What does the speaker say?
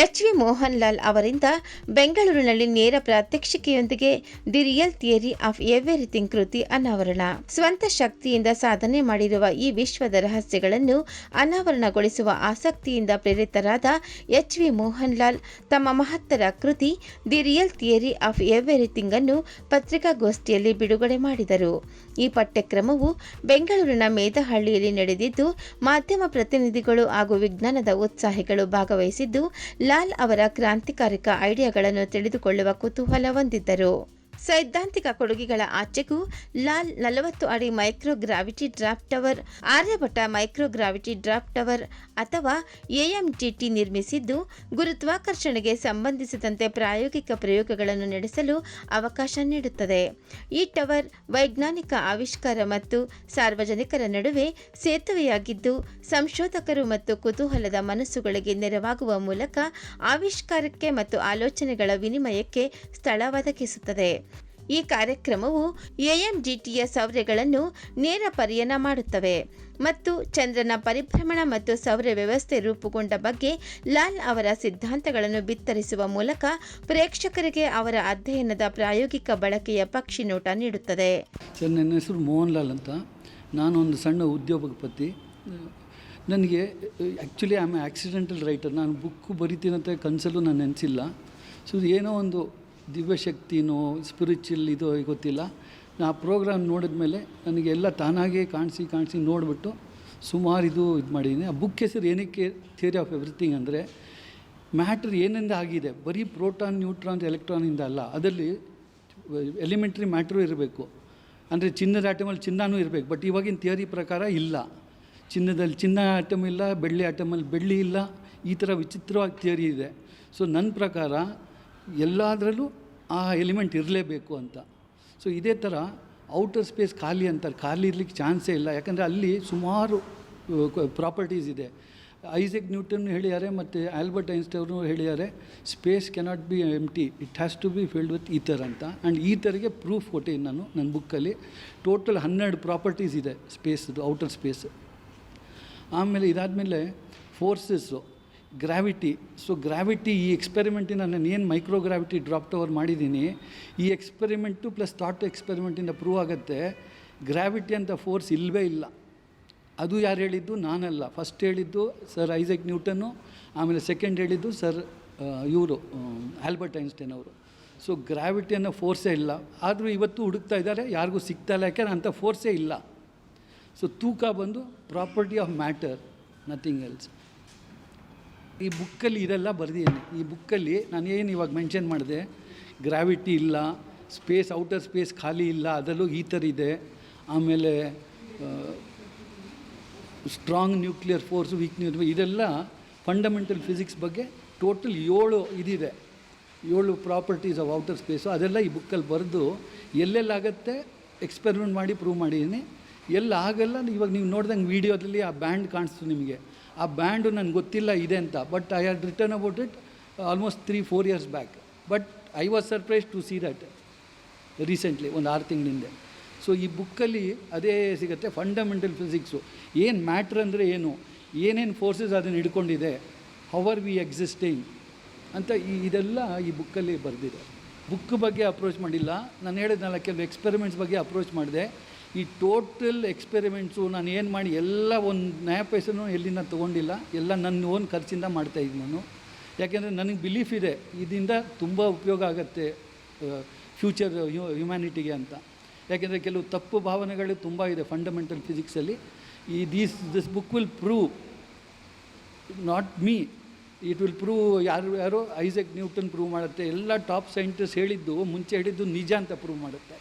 H V Mohan Lal ಅವರಿಂದ ಬೆಂಗಳೂರಿನಲ್ಲಿ ನೇರ ಪ್ರಾತ್ಯಕ್ಷಿಕೆಯೊಂದಿಗೆ the real theory of everything ಕೃತಿ ಅನಾವರಣ. ಸ್ವಂತ ಶಕ್ತಿಯಿಂದ ಸಾಧನೆ ಮಾಡಿರುವ ಈ ವಿಶ್ವದ ರಹಸ್ಯಗಳನ್ನು ಅನಾವರಣಗೊಳಿಸುವ ಆಸಕ್ತಿಯಿಂದ ಪ್ರೇರಿತರಾದ ಎಚ್ ವಿ ಮೋಹನ್ ಲಾಲ್ ತಮ್ಮ ಮಹತ್ತರ ಕೃತಿ the real theory of everything ಅನ್ನು ಪತ್ರಿಕಾಗೋಷ್ಠಿಯಲ್ಲಿ ಬಿಡುಗಡೆ ಮಾಡಿದರು. ಈ ಪಠ್ಯಕ್ರಮವು ಬೆಂಗಳೂರಿನ ಮೇದಹಳ್ಳಿಯಲ್ಲಿ ನಡೆದಿದ್ದು, ಮಾಧ್ಯಮ ಪ್ರತಿನಿಧಿಗಳು ಹಾಗೂ ವಿಜ್ಞಾನದ ಉತ್ಸಾಹಿಗಳು ಭಾಗವಹಿಸಿದ್ದು ಲಾಲ್ ಅವರ ಕ್ರಾಂತಿಕಾರಿಕ ಐಡಿಯಾಗಳನ್ನು ತಿಳಿದುಕೊಳ್ಳುವ ಕುತೂಹಲ ಹೊಂದಿದ್ದರು. ಸೈದ್ಧಾಂತಿಕ ಕೊಡುಗೆಗಳ ಆಚೆಗೂ ಲಾಲ್ ನಲವತ್ತು ಅಡಿ micro gravity drop tower Aryabhata micro gravity drop tower ಅಥವಾ ಎಎಂಟಿಟಿ ನಿರ್ಮಿಸಿದ್ದು ಗುರುತ್ವಾಕರ್ಷಣೆಗೆ ಸಂಬಂಧಿಸಿದಂತೆ ಪ್ರಾಯೋಗಿಕ ಪ್ರಯೋಗಗಳನ್ನು ನಡೆಸಲು ಅವಕಾಶ ನೀಡುತ್ತದೆ. ಈ ಟವರ್ ವೈಜ್ಞಾನಿಕ ಆವಿಷ್ಕಾರ ಮತ್ತು ಸಾರ್ವಜನಿಕರ ನಡುವೆ ಸೇತುವೆಯಾಗಿದ್ದು, ಸಂಶೋಧಕರು ಮತ್ತು ಕುತೂಹಲದ ಮನಸ್ಸುಗಳಿಗೆ ನೆರವಾಗುವ ಮೂಲಕ ಆವಿಷ್ಕಾರಕ್ಕೆ ಮತ್ತು ಆಲೋಚನೆಗಳ ವಿನಿಮಯಕ್ಕೆ ಸ್ಥಳ ಒದಗಿಸುತ್ತದೆ. ಈ ಕಾರ್ಯಕ್ರಮವು ಎಎಂಜಿಟಿಯ ಸೌರ್ಯಗಳನ್ನು ನೇರ ಪರಿಯನ ಮಾಡುತ್ತವೆ ಮತ್ತು ಚಂದ್ರನ ಪರಿಭ್ರಮಣ ಮತ್ತು ಸೌರ ವ್ಯವಸ್ಥೆ ರೂಪುಗೊಂಡ ಬಗ್ಗೆ ಲಾಲ್ ಅವರ ಸಿದ್ಧಾಂತಗಳನ್ನು ಬಿತ್ತರಿಸುವ ಮೂಲಕ ಪ್ರೇಕ್ಷಕರಿಗೆ ಅವರ ಅಧ್ಯಯನದ ಪ್ರಾಯೋಗಿಕ ಬಳಕೆಯ ಪಕ್ಷಿ ನೋಟ ನೀಡುತ್ತದೆ. ಸರ್, ನನ್ನ ಹೆಸರು ಮೋಹನ್ ಲಾಲ್ ಅಂತ. ನಾನು ಒಂದು ಸಣ್ಣ ಉದ್ಯೋಗಪತಿ ನನಗೆ ಆ್ಯಕ್ಚುಲಿ ಆಮ್ ಆಕ್ಸಿಡೆಂಟಲ್ ರೈಟರ್ ನಾನು ಬುಕ್ ಬರಿತೀನಂತ ಕನಸಲ್ಲೂ ನಾನು ನೆನೆಸಿಲ್ಲ. ಸೊ ಏನೋ ಒಂದು ದಿವ್ಯಶಕ್ತಿನೋ ಸ್ಪಿರಿಚುವಲ್ ಇದೋ ಗೊತ್ತಿಲ್ಲ. ನಾ ಪ್ರೋಗ್ರಾಮ್ ನೋಡಿದ ಮೇಲೆ ನನಗೆಲ್ಲ ತಾನಾಗೇ ಕಾಣಿಸಿ ಕಾಣಿಸಿ ನೋಡಿಬಿಟ್ಟು ಸುಮಾರು ಇದು ಇದು ಮಾಡಿದ್ದೀನಿ ಆ ಬುಕ್ ಹೆಸರು ಏನಕ್ಕೆ ಥಿಯರಿ ಆಫ್ ಎವ್ರಿಥಿಂಗ್ ಅಂದರೆ ಮ್ಯಾಟ್ರ್ ಏನಿಂದ ಆಗಿದೆ? ಬರೀ ಪ್ರೋಟಾನ್ ನ್ಯೂಟ್ರಾನ್ ಎಲೆಕ್ಟ್ರಾನಿಂದ ಅಲ್ಲ. ಅದರಲ್ಲಿ ಎಲಿಮೆಂಟ್ರಿ ಮ್ಯಾಟ್ರು ಇರಬೇಕು. ಅಂದರೆ ಚಿನ್ನದ ಆಟಮಲ್ಲಿ ಚಿನ್ನನೂ ಇರಬೇಕು. ಬಟ್ ಇವಾಗಿನ ಥಿಯರಿ ಪ್ರಕಾರ ಇಲ್ಲ. ಚಿನ್ನದಲ್ಲಿ ಚಿನ್ನ ಆಟಮ್ ಇಲ್ಲ, ಬೆಳ್ಳಿ ಆಟಮಲ್ಲಿ ಬೆಳ್ಳಿ ಇಲ್ಲ. ಈ ಥರ ವಿಚಿತ್ರವಾಗಿ ಥಿಯರಿ ಇದೆ. ಸೊ ನನ್ನ ಪ್ರಕಾರ ಎಲ್ಲದರಲ್ಲೂ ಆ ಎಲಿಮೆಂಟ್ ಇರಲೇಬೇಕು ಅಂತ. ಸೊ ಇದೇ ಥರ ಔಟರ್ ಸ್ಪೇಸ್ ಖಾಲಿ ಅಂತಾರೆ ಖಾಲಿ ಇರಲಿಕ್ಕೆ ಚಾನ್ಸೇ ಇಲ್ಲ. ಯಾಕಂದರೆ ಅಲ್ಲಿ ಸುಮಾರು ಪ್ರಾಪರ್ಟೀಸ್ ಇದೆ. ಐಸೆಕ್ ನ್ಯೂಟನ್ ಹೇಳಿದ್ದಾರೆ ಮತ್ತು ಆಲ್ಬರ್ಟ್ ಐನ್ಸ್ಟೈನ್ ಹೇಳಿದ್ದಾರೆ space cannot be empty it has to be filled with ether ಅಂತ. ಆ್ಯಂಡ್ ಈಥರ್ಗೆ ಪ್ರೂಫ್ ಕೊಟ್ಟಿದ್ದೀನಿ ನಾನು, ನನ್ನ ಬುಕ್ಕಲ್ಲಿ ಟೋಟಲ್ ಹನ್ನೆರಡು ಪ್ರಾಪರ್ಟೀಸ್ ಇದೆ ಸ್ಪೇಸ್ದು ಔಟರ್ ಸ್ಪೇಸ್ ಆಮೇಲೆ ಇದಾದಮೇಲೆ ಫೋರ್ಸಸ್ಸು ಗ್ರಾವಿಟಿ ಸೊ ಗ್ರಾವಿಟಿ ಈ ಎಕ್ಸ್ಪೆರಿಮೆಂಟಿನ ನಾನು ಏನು ಮೈಕ್ರೋ ಗ್ರಾವಿಟಿ ಡ್ರಾಪ್ ಟವರ್ ಮಾಡಿದ್ದೀನಿ, ಈ ಎಕ್ಸ್ಪೆರಿಮೆಂಟು ಪ್ಲಸ್ ಥಾಟ್ ಎಕ್ಸ್ಪೆರಿಮೆಂಟಿಂದ ಪ್ರೂವ್ ಆಗುತ್ತೆ ಗ್ರಾವಿಟಿ ಅಂತ ಫೋರ್ಸ್ ಇಲ್ಲವೇ ಇಲ್ಲ. ಅದು ಯಾರು ಹೇಳಿದ್ದು? ನಾನಲ್ಲ. ಫಸ್ಟ್ ಹೇಳಿದ್ದು ಸರ್ ಐಸೆಕ್ ನ್ಯೂಟನ್ನು ಆಮೇಲೆ ಸೆಕೆಂಡ್ ಹೇಳಿದ್ದು ಸರ್ ಇವರು ಆಲ್ಬರ್ಟ್ ಐನ್ಸ್ಟೈನ್ ಅವರು. ಸೊ ಗ್ರಾವಿಟಿ ಅನ್ನೋ ಫೋರ್ಸೇ ಇಲ್ಲ. ಆದರೂ ಇವತ್ತು ಹುಡುಕ್ತಾ ಇದ್ದಾರೆ, ಯಾರಿಗೂ ಸಿಗ್ತಾ ಇಲ್ಲ ಯಾಕೆಂದ್ರೆ ಅಂಥ ಫೋರ್ಸೇ ಇಲ್ಲ. ಸೊ ತೂಕ ಬಂದು property of matter nothing else ಈ ಬುಕ್ಕಲ್ಲಿ ಇದೆಲ್ಲ ಬರೆದಿದ್ದೀನಿ. ಈ ಬುಕ್ಕಲ್ಲಿ ನಾನು ಏನು ಇವಾಗ ಮೆನ್ಷನ್ ಮಾಡಿದೆ ಗ್ರಾವಿಟಿ ಇಲ್ಲ ಸ್ಪೇಸ್ ಔಟರ್ ಸ್ಪೇಸ್ ಖಾಲಿ ಇಲ್ಲ, ಅದರಲ್ಲೂ ಈ ಥರ ಇದೆ. ಆಮೇಲೆ strong nuclear force weak new ಇದೆಲ್ಲ ಫಂಡಮೆಂಟಲ್ ಫಿಸಿಕ್ಸ್ ಬಗ್ಗೆ ಟೋಟಲ್ ಏಳು ಇದಿದೆ. ಏಳು ಪ್ರಾಪರ್ಟೀಸ್ ಆಫ್ ಔಟರ್ ಸ್ಪೇಸು ಅದೆಲ್ಲ ಈ ಬುಕ್ಕಲ್ಲಿ ಬರೆದು ಎಲ್ಲೆಲ್ಲಾಗತ್ತೆ ಎಕ್ಸ್ಪೆರಿಮೆಂಟ್ ಮಾಡಿ ಪ್ರೂವ್ ಮಾಡಿದ್ದೀನಿ. ಎಲ್ಲ ಆಗಲ್ಲ ಇವಾಗ ನೀವು ನೋಡ್ದಂಗೆ ವೀಡಿಯೋದಲ್ಲಿ ಆ ಬ್ಯಾಂಡ್ ಕಾಣಿಸ್ತು ನಿಮಗೆ. ಆ ಬ್ಯಾಂಡು ನನಗೆ ಗೊತ್ತಿಲ್ಲ, ಇದೆ ಅಂತ. But I had written about it almost three four years back but I was surprise to see that recently ಒಂದು ಆರು ತಿಂಗಳಿಂದೆ ಸೊ ಈ ಬುಕ್ಕಲ್ಲಿ ಅದೇ ಸಿಗುತ್ತೆ ಫಂಡಮೆಂಟಲ್ ಫಿಸಿಕ್ಸು ಏನು ಮ್ಯಾಟ್ರ್ ಅಂದರೆ ಏನು? ಏನೇನು ಫೋರ್ಸಸ್ ಅದನ್ನು ಹಿಡ್ಕೊಂಡಿದೆ? ಹವರ್ ವಿ ಎಕ್ಸಿಸ್ಟಿಂಗ್ ಅಂತ ಈ ಇದೆಲ್ಲ ಈ ಬುಕ್ಕಲ್ಲಿ ಬರೆದಿದೆ. ಬುಕ್ ಬಗ್ಗೆ ಅಪ್ರೋಚ್ ಮಾಡಿಲ್ಲ. ನಾನು ಹೇಳಿದ್ನಲ್ಲ, ಕೆಲವು ಎಕ್ಸ್ಪೆರಿಮೆಂಟ್ಸ್ ಬಗ್ಗೆ ಅಪ್ರೋಚ್ ಮಾಡಿದೆ. ಈ ಟೋಟಲ್ ಎಕ್ಸ್ಪೆರಿಮೆಂಟ್ಸು ನಾನು ಏನು ಮಾಡಿ ಎಲ್ಲ ಒಂದು ನ್ಯಾಯ ಪೈಸೆನೂ ಎಲ್ಲಿಂದ ತೊಗೊಂಡಿಲ್ಲ, ಎಲ್ಲ ನನ್ನ ಓನ್ ಖರ್ಚಿಂದ ಮಾಡ್ತಾಯಿದ್ದೀನಿ ನಾನು. ಯಾಕೆಂದರೆ ನನಗೆ ಬಿಲೀಫ್ ಇದೆ, ಇದರಿಂದ ತುಂಬ ಉಪಯೋಗ ಆಗುತ್ತೆ ಫ್ಯೂಚರ್ ಹ್ಯುಮ್ಯಾನಿಟಿಗೆ ಅಂತ. ಯಾಕೆಂದರೆ ಕೆಲವು ತಪ್ಪು ಭಾವನೆಗಳು ತುಂಬ ಇದೆ ಫಂಡಮೆಂಟಲ್ ಫಿಸಿಕ್ಸಲ್ಲಿ ಈ these this book will prove not me it will prove ಯಾರು, ಯಾರೋ ಐಸೆಕ್ ನ್ಯೂಟನ್ ಪ್ರೂವ್ ಮಾಡುತ್ತೆ, ಎಲ್ಲ ಟಾಪ್ ಸೈಂಟಿಸ್ಟ್ ಹೇಳಿದ್ದು, ಮುಂಚೆ ಹೇಳಿದ್ದು ನಿಜ ಅಂತ ಪ್ರೂವ್ ಮಾಡುತ್ತೆ.